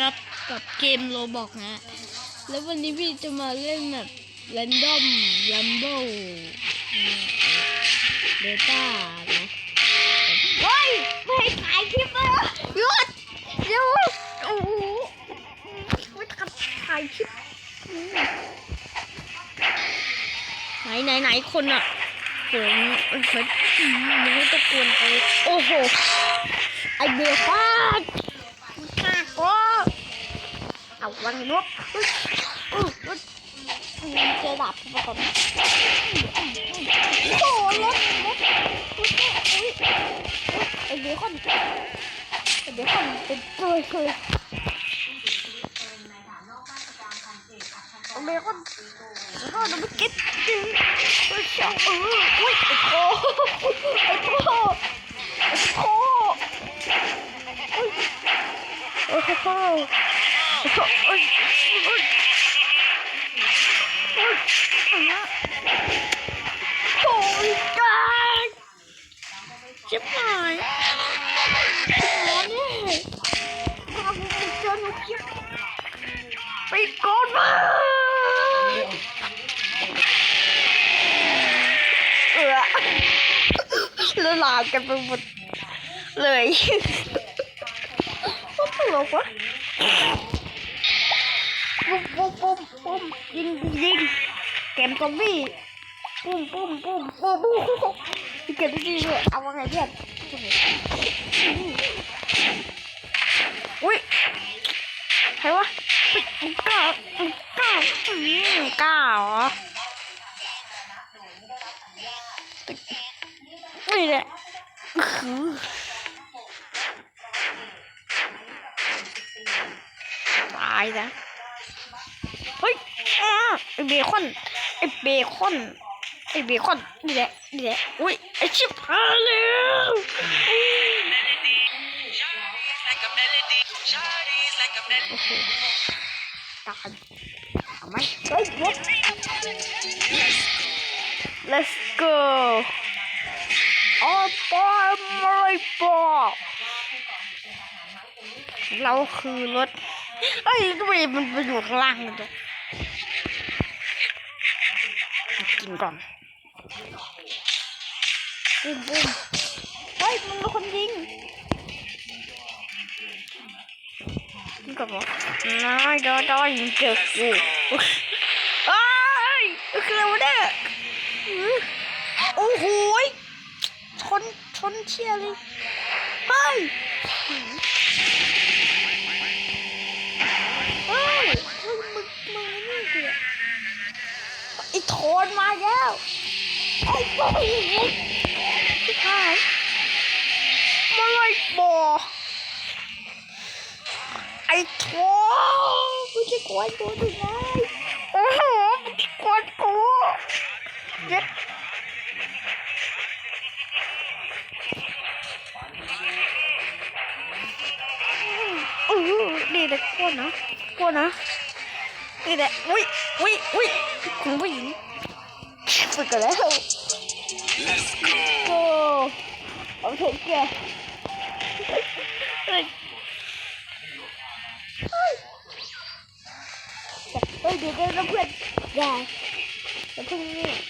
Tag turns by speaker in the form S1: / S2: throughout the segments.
S1: ครับกับเกมโลบอกนะ แล้ววันนี้พี่จะมาเล่นแบบ Random Rumble เบต้านะเฮ้ยไม่ให้ถ่ายคลิปเลยหยุดหยุดโอ้โหไม่ทำถ่ายคลิปไหนไหนไหนคนอะเปิดมันเปิดมันไม่ตะโกนไปโอ้โหไอเบฟาดข้าก็ เอาวังนกอุ๊ยอุ๊ยอุ๊ยเจอดาบมาก่อนโอ้โหรถรถอุ๊ยอุ๊ยอุ๊ยไอเบคอนไอเบคอนเป็นเกยเลยไอเบคอนแล้วก็น้ำกิ๊บจิ๊งเออเอออุ้ยไอ ล้วลามกันไปหมดเลยปุ๊บตลกวะปุ๊บปุ๊บปุ๊บปุ๊บยิงยิงเกมซอมบี้ปุ้มปุ้มปุ้มปุ้มปุ้มเกมซอมบี้ด้วยเอาว่าไงเพื่อนอุ้ยใครวะมึงกล้ามึงกล้าอืมกล้าเหรอ นี่แหละอื้อหือตายนะเฮ้ยอ้าไอเบคอนไอเบคอนไอเบคอนนี่แหละนี่แหละอุ้ยไอชิบหายแล้วตายเอาไหมเฮ้ย let's go อ๋อปอมาเลยปอเราคือรถเอ้ยทำไมมันไปอยู่ข้างล่างกันด้วยกินก่อนปุ้มปุ้มเฮ้ยมันเป็นคนยิงกินก่อนเหรอน้อยดอดอยิงเจอกูเอ้ยคืออะไรวะเนี่ยอื้อโอ้โหยชน ชนเชียร์เลยเฮ้ยเฮ้ยมึงมึงมึงนี่เดียไอ้โทนมาแล้วไอ้โทนชิบหายมาเลยบอไอ้โทนกูจะกวนกูดูไงโอ้โหมันจะกวนกูเย็ด อดีเลยกวนนะกวนนะนี่แหละอุ้ยอุ้ยอุ้ยคุณผู้หญิงฝึกกันแล้วโอ้เอาเถอะแกเฮ้ยเฮ้ยเฮ้ยเดี๋ยวเดี๋ยวเพื่อนอย่าอย่าเพิ่งนี่นั่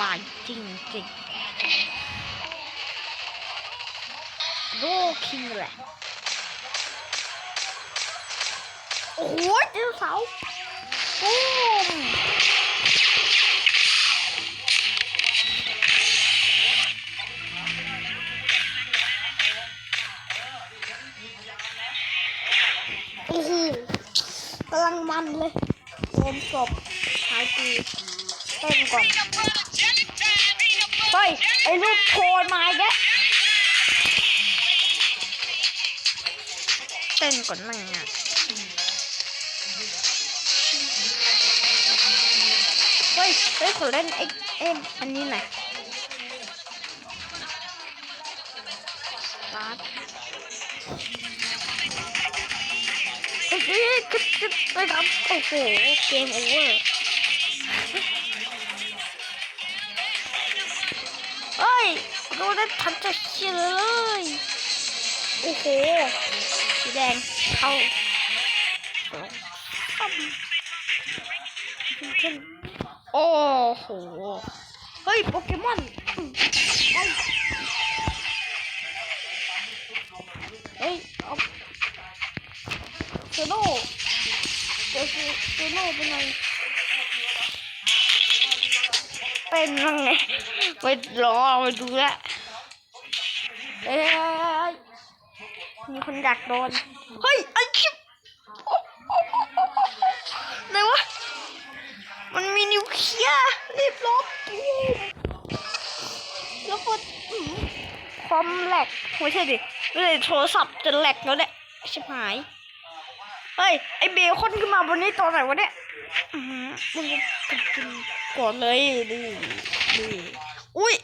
S1: บายจริงจริงโลคิงแหละโอ้โหเจ้าเสาปุ้มโอ้โหกำลังมันเลยโดนศพหายปีเต้นก่อน อ้รูปโคนมาอีกแล้วเต้นก่อนมั่งอะเฮ้ยเฮ้ยขอเล่นไอ้เอ็มอันนี้หน่อยรัดเฮ้ยเฮ้ยกึ๊ดกึ๊ดไปทำโอ้โหเกมโอเวอร์ ได้ทันจะเฉยเลย โอ้โห สีแดง เข้าขึ้นโอ้โห เฮ้ย โปเกมอนเฮ้ยเอาเซโน่เจอเซโน่เป็นไงเป็นยังไงไปรอไปดูแลว เอ้ยมีคนอยากโดน เฮ้ย ไอคิปไหนวะ มันมีนิวเคลียร์รีบลบแล้วก็อื้อมแหลกไม่ใช่ดิไม่ใช่โทรศัพท์จะแหลกแล้วเนี่ยชิบหาย เฮ้ย ไอเบลคอนขึ้นมาบนนี้ตอนไหนวะเนี่ยมึงก็กินก่อนเลยดิดิอุ้ย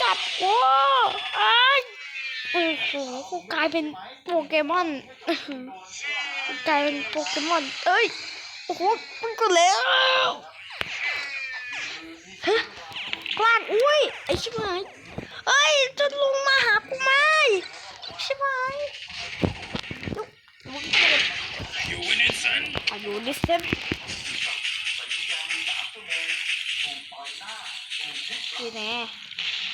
S1: จับกูอ้ายโอ้โหกูกลายเป็นโปเกมอนกูกลายเป็นโปเกมอนเอ้ยโอ้โหมันก็แล้วฮะกลางอุ้ยไอชิบหายเอ้ยจะลงมาหากูไหมชิบหายลุกมึงเกิด
S2: You win it, son.
S1: Are you listening? ดีแน่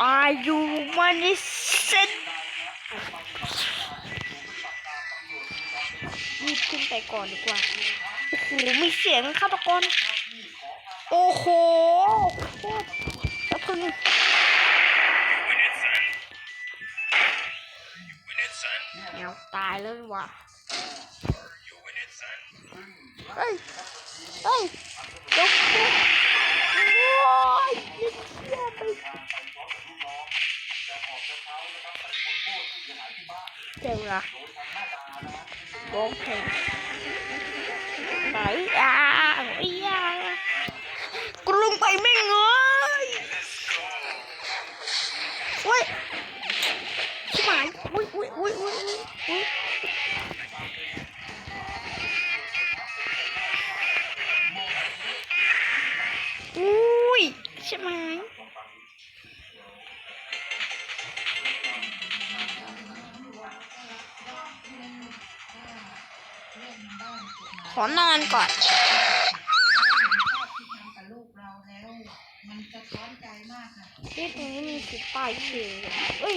S1: Are you money listen? รีบขึ้นไปก่อนดีกว่า โอ้โห มีเสียงฆาตกร โอ้โหโคตรแล้วคุณ
S2: You win it, son. You win it, son.
S1: แมวตายแล้วดีกว่ะ
S2: You win it, son.
S1: เฮ้ย เฮ้ย อนอนก่อน
S3: กับลูกเราแล้วมันสะท้อนใจมากค่ะ
S1: ที่ตรงนี้มีสิป้ายชื่อเอ้ย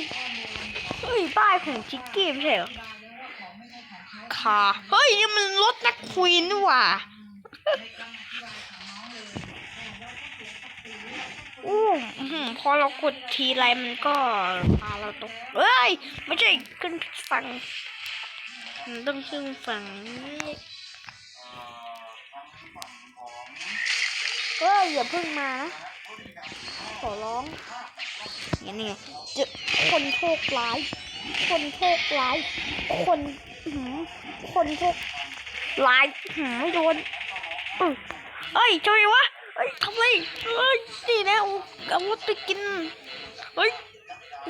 S1: เฮ้ย ป้ายของจิกกี้ไม่ใช่เหรอ
S3: บายแล้วว่าของไม่ใช่ของเขา
S1: คาเฮ้ย นี่มันรถนักควีนนี่หว่า
S3: ไม่ต้องอธิบายของน้องเลยแต่เราก็เสียศักดิ์ศรี
S1: อู้อื้อหือพอเรากดทีไรมันก็พาเราตก เอ้ย ไม่ใช่ขึ้นฝั่งมันต้องขึ้นฝั่งนี้ เฮ้ยอย่าพิ่งมานะขอร้องอย่างนี้ไงเจอคนโชคร้าย คนโชคร้าย คนหือคนโชคร้ายอื้อหือโดนเอ้ยทำไมวะเอ้ยทำไมเอ้ยนี่นะเอาเอารถไปกินเฮ้ย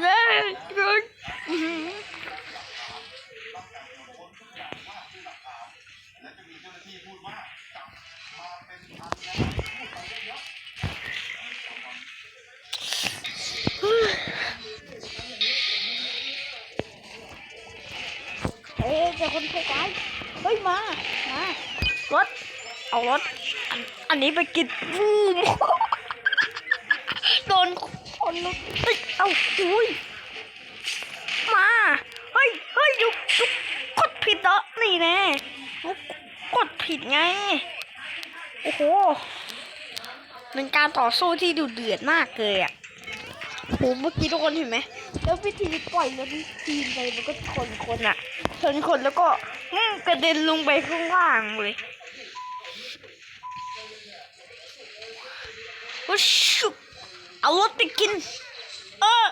S1: เย้ยเฮ้ย คนโทรไปเฮ้ย มา มารถ เอารถ อันอันนี้ไปกินบูมโดนคนรถเฮ้ยเอาอุ้ย มา เฮ้ย เฮ้ยยุกยุกกดผิดเหรอนี่แน่กกดผิดไง โอ้โห เป็นการต่อสู้ที่ดุเดือดมากเลยอะโหเมื่อกี้ทุกคนเห็นไหม แล้ววิธีปล่อยรถทีมไปมันก็ชนคนอะชนคนแล้วก็กระเด็นลงไปข้างล่างเลยโอ้ชุบเอารถไปกิน เออ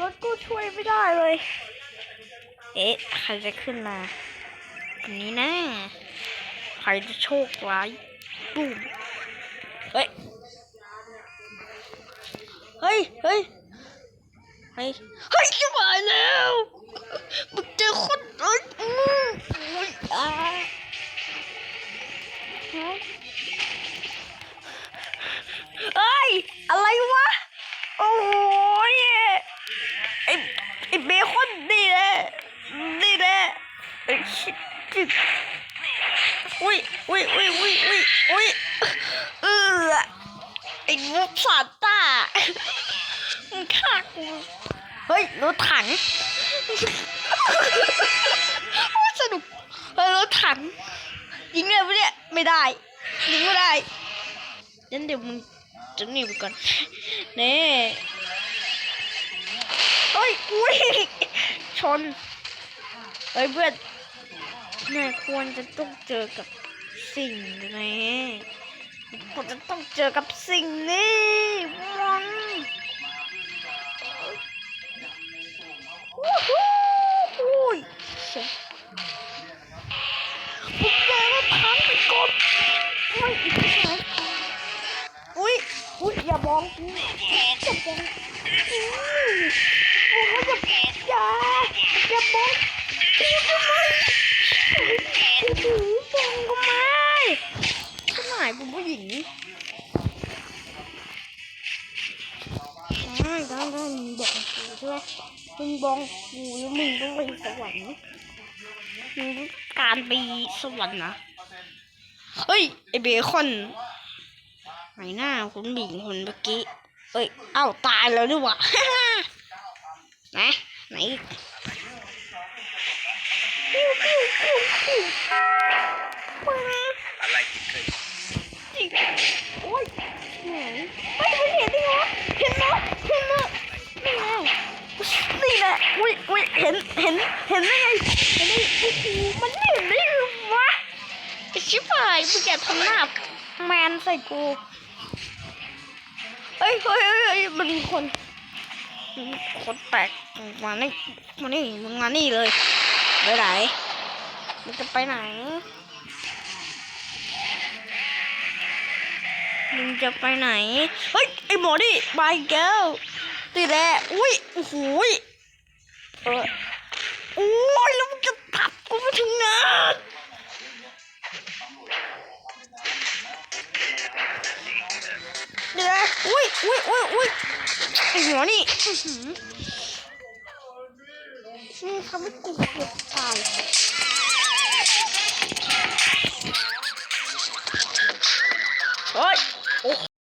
S1: รถก็ช่วยไม่ได้เลย เอ๊ะ ใครจะขึ้นมาอันนี้นะ ใครจะโชคร้ายบูมเฮ้ย เฮ้ย เฮ้ย เฮ้ยเฮ้ยจะมาแล้วมึงเจอคนเอ้ยอืมโอ้ยอ่าฮะเอ้ยอะไรวะ โอ้ยไอ้ไอ้เบคอนนี่แหละนี่แหละไอ้ชิบชิบอุ้ยอุ้ยอุ้ยอุ้ยอุ้ยอุ้ยเออไอ้มุกซาต้ามึงฆ่ากู ยรถถังสนุกรถถัง ยิงได้ปะเนี่ยไม่ได้ยิงไม่ได้งั้นเดี๋ยวมึงจะหนีไปก่อนเน่เฮ้ยอุ้ยชนเฮ้ยเพื่อนนายควรจะต้องเจอกับสิ่งนี้ควรจะต้องเจอกับสิ่งนี้มัน ยผมเจอแล้วพังไปก่อนโอ้ยอีกไหนอุ้ยอุ้ยอย่ามองกูอย่ามองอุ้ยบอกอย่าอย่าอย่ามองกูทำไมโอ้โหมองทำไมทำไมเป็นผู้หญิงใช่ได้ได้มึงบอกกูใช่ไหม มึงบอกกูแล้วมึงต้องไปสวรรค์มึงการไปสวรรค์นะเฮ้ยไอเบคอนไหนหน้าคุณบิงคนเมื่อกี้เอ้ยเอ้าตายแล้วนี่หว่าไหนไหนอะ
S2: ไรที่เคย
S1: จิกโอ้ยไหนไม่เห็นดิวะเห็นไหมเห็นไหมนี่ไง นี่แหละอุ้ยอุ้ยเห็นเห็นเห็นได้ไงเห็นได้โอ้โหมันไม่เห็นได้ไงวะชิบหายมึงแกทำหน้าแมนใส่กูเฮ้ยเฮ้ยเฮ้ยมันมีคนคนแปลกมานี่มานี่มึงมานี่เลยไปไหนมึงจะไปไหนมึงจะไปไหน เฮ้ย ไอหมอนี่บายแก้ว ตีแหละอุ้ยโอ้โหเออโอ้ยแล้วมึงจะทับกูไปถึงไหนเดี๋ยวอุ้ยอุ้ยอุ้ยอุ้ยไอ้หมอนี่นี่ทำให้กูเกือบตายเฮ้ย